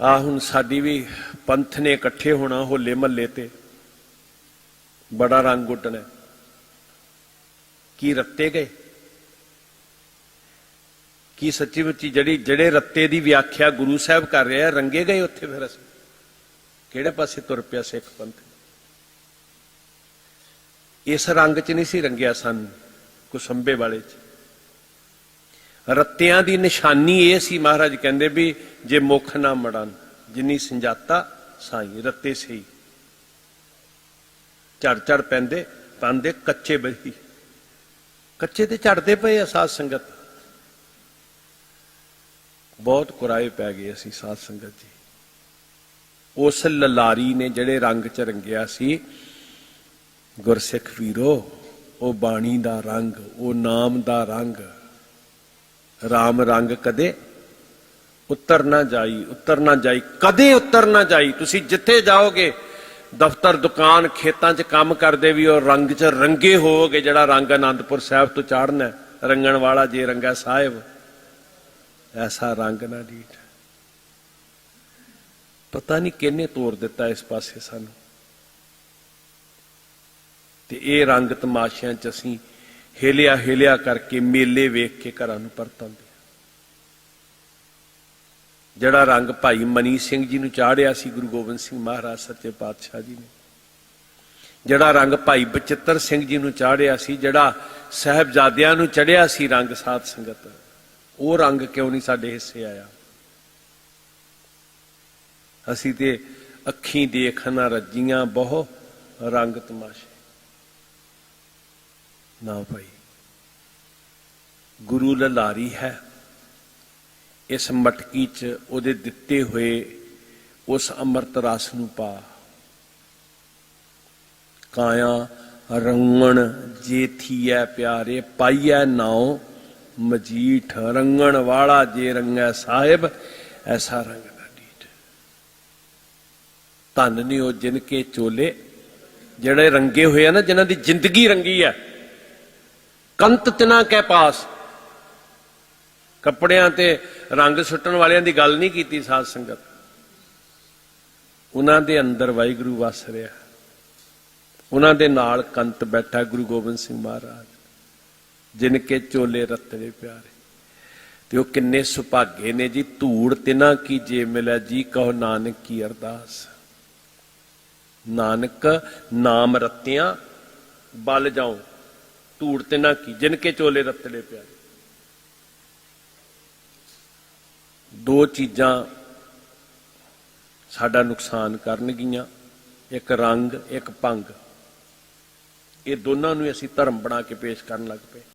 ਆ ਹੁਣ ਸਾਡੀ ਵੀ ਪੰਥ ਨੇ ਇਕੱਠੇ ਹੋਣਾ ਹੋਲੇ ਮਹੱਲੇ ਤੇ। ਬੜਾ ਰੰਗ ਉੱਡਣਾ ਕੀ ਰੱਤੇ ਗਏ? ਕੀ ਸੱਚੀ ਮੁੱਚੀ ਜਿਹੜੀ, ਜਿਹੜੇ ਰੱਤੇ ਦੀ ਵਿਆਖਿਆ ਗੁਰੂ ਸਾਹਿਬ ਕਰ ਰਿਹਾ, ਰੰਗੇ ਗਏ ਉੱਥੇ ਫਿਰ ਅਸੀਂ? ਕਿਹੜੇ ਪਾਸੇ ਤੁਰ ਪਿਆ ਸਿੱਖ ਪੰਥ? ਇਸ ਰੰਗ 'ਚ ਨਹੀਂ ਸੀ ਰੰਗਿਆ ਸਨ, ਕੁਸੰਬੇ ਵਾਲੇ 'ਚ। ਰੱਤਿਆਂ ਦੀ ਨਿਸ਼ਾਨੀ ਇਹ ਸੀ, ਮਹਾਰਾਜ ਕਹਿੰਦੇ ਵੀ ਜੇ ਮੁਖ ਨਾ ਮੜਨ, ਜਿੰਨੀ ਸੰਜਾਤਾ ਸਾਈ, ਰੱਤੇ ਸਹੀ। ਝੜ ਝੜ ਪੈਂਦੇ, ਪਾਂਦੇ ਕੱਚੇ ਬਹੀ। ਕੱਚੇ ਤੇ ਝੜਦੇ ਪਏ ਆ ਸਾਧ ਸੰਗਤ। ਬਹੁਤ ਕੁਰਾਏ ਪੈ ਗਏ ਅਸੀਂ ਸਾਧ ਸੰਗਤ ਜੀ। ਉਸ ਲਲਾਰੀ ਨੇ ਜਿਹੜੇ ਰੰਗ ਚ ਰੰਗਿਆ ਸੀ, ਗੁਰਸਿੱਖ ਵੀਰੋ, ਉਹ ਬਾਣੀ ਦਾ ਰੰਗ, ਉਹ ਨਾਮ ਦਾ ਰੰਗ RAM ਰੰਗ ਕਦੇ ਉੱਤਰ ਨਾ ਜਾਈ, ਉੱਤਰ ਨਾ ਜਾਈ, ਕਦੇ ਉੱਤਰ ਨਾ ਜਾਈ। ਤੁਸੀਂ ਜਿੱਥੇ ਜਾਓਗੇ, ਦਫ਼ਤਰ, ਦੁਕਾਨ, ਖੇਤਾਂ 'ਚ ਕੰਮ ਕਰਦੇ ਵੀ ਉਹ ਰੰਗ 'ਚ ਰੰਗੇ ਹੋਵੋਗੇ, ਜਿਹੜਾ ਰੰਗ ਆਨੰਦਪੁਰ ਸਾਹਿਬ ਤੋਂ ਚਾੜਨਾ ਰੰਗਣ ਵਾਲਾ ਜੇ ਰੰਗਾ ਸਾਹਿਬ। ਐਸਾ ਰੰਗ ਨਾ ਡੀਠ ਪਤਾ ਨਹੀਂ ਕਿਹਨੇ ਤੋੜ ਦਿੱਤਾ ਇਸ ਪਾਸੇ ਸਾਨੂੰ। ਤੇ ਇਹ ਰੰਗ ਤਮਾਸ਼ਿਆਂ 'ਚ ਅਸੀਂ ਹਿਲਿਆ ਹਿਲਿਆ ਕਰਕੇ ਮੇਲੇ ਵੇਖ ਕੇ ਘਰਾਂ ਨੂੰ ਪਰਤਾਂਦੇ ਜਿਹੜਾ ਰੰਗ ਭਾਈ ਮਨੀ ਸਿੰਘ ਜੀ ਨੂੰ ਚਾੜਿਆ ਸੀ, ਗੁਰੂ ਗੋਬਿੰਦ ਸਿੰਘ ਮਹਾਰਾਜ ਸੱਚੇ ਪਾਤਸ਼ਾਹ ਜੀ ਨੇ। ਜਿਹੜਾ ਰੰਗ ਭਾਈ ਬਚਿੱਤਰ ਸਿੰਘ ਜੀ ਨੂੰ ਚਾੜਿਆ ਸੀ, ਜਿਹੜਾ ਸਹਿਬਜ਼ਾਦਿਆਂ ਨੂੰ ਚੜਿਆ ਸੀ ਰੰਗ ਸਾਧ ਸੰਗਤ, ਉਹ ਰੰਗ ਕਿਉਂ ਨਹੀਂ ਸਾਡੇ ਹਿੱਸੇ ਆਇਆ? ਅਸੀਂ ਤੇ ਅੱਖੀਂ ਦੇਖਣਾ ਰੱਜੀਆਂ ਬਹੁ ਰੰਗ ਤਮਾਸ਼ੇ। ਨਾ ਭਾਈ। ਗੁਰੂ ਲਲਾਰੀ ਹੈ। ਇਸ ਮਟਕੀ 'ਚ ਉਹਦੇ ਦਿੱਤੇ ਹੋਏ ਉਸ ਅੰਮ੍ਰਿਤ ਰਸ ਨੂੰ ਪਾ। ਕਾਇਆ ਰੰਗਣ ਜੇ ਥੀਐ ਪਿਆਰੇ, ਪਾਈਐ ਨਾਉ ਮਜੀਠ। ਰੰਗਣ ਵਾਲਾ ਜੇ ਰੰਗੈ ਸਾਹਿਬ, ਐਸਾ ਰੰਗ ਨਾ ਡੀਠ ਧੰਨ ਨੇ ਉਹ ਜਿਨ ਕੇ ਚੋਲੇ, ਜਿਹੜੇ ਰੰਗੇ ਹੋਏ ਆ ਨਾ, ਜਿਨ੍ਹਾਂ ਦੀ ਜ਼ਿੰਦਗੀ ਰੰਗੀ ਹੈ ਕੰਤ ਤਿਨਾ ਕੈ ਪਾਸ। ਕੱਪੜਿਆਂ ਤੇ ਰੰਗ ਸੁੱਟਣ ਵਾਲਿਆਂ ਦੀ ਗੱਲ ਨਹੀਂ ਕੀਤੀ ਸਾਧ ਸੰਗਤ। ਉਹਨਾਂ ਦੇ ਅੰਦਰ ਵਾਹਿਗੁਰੂ ਵਸ ਰਿਹਾ। ਉਹਨਾਂ ਦੇ ਨਾਲ ਕੰਤ ਬੈਠਾ ਗੁਰੂ ਗੋਬਿੰਦ ਸਿੰਘ ਮਹਾਰਾਜ, ਜਿਨ ਕੇ ਚੋਲੇ ਰਤਨੇ ਪਿਆਰੇ। ਤੇ ਉਹ ਕਿੰਨੇ ਸੁਭਾਗੇ ਨੇ ਜੀ, ਧੂੜ ਤਿਨਾ ਕੀ ਜੇ ਮਿਲਿਆ ਜੀ ਕਹੋ ਨਾਨਕ ਕੀ ਅਰਦਾਸ। ਨਾਨਕ, ਨਾਮ ਰਤਿਆਂ, ਬਲ ਜਾਉ। ਧੂੜ ਤੇ ਨਾ ਕੀ, ਜਿਨ ਕੇ ਚੋਲੇ ਰਤਨੇ ਪਿਆਰੇ ਦੋ ਚੀਜ਼ਾਂ ਸਾਡਾ ਨੁਕਸਾਨ ਕਰਨਗੀਆਂ, ਇੱਕ ਰੰਗ, ਇੱਕ ਭੰਗ। ਇਹ ਦੋਨਾਂ ਨੂੰ ਅਸੀਂ ਧਰਮ ਬਣਾ ਕੇ ਪੇਸ਼ ਕਰਨ ਲੱਗ ਪਏ।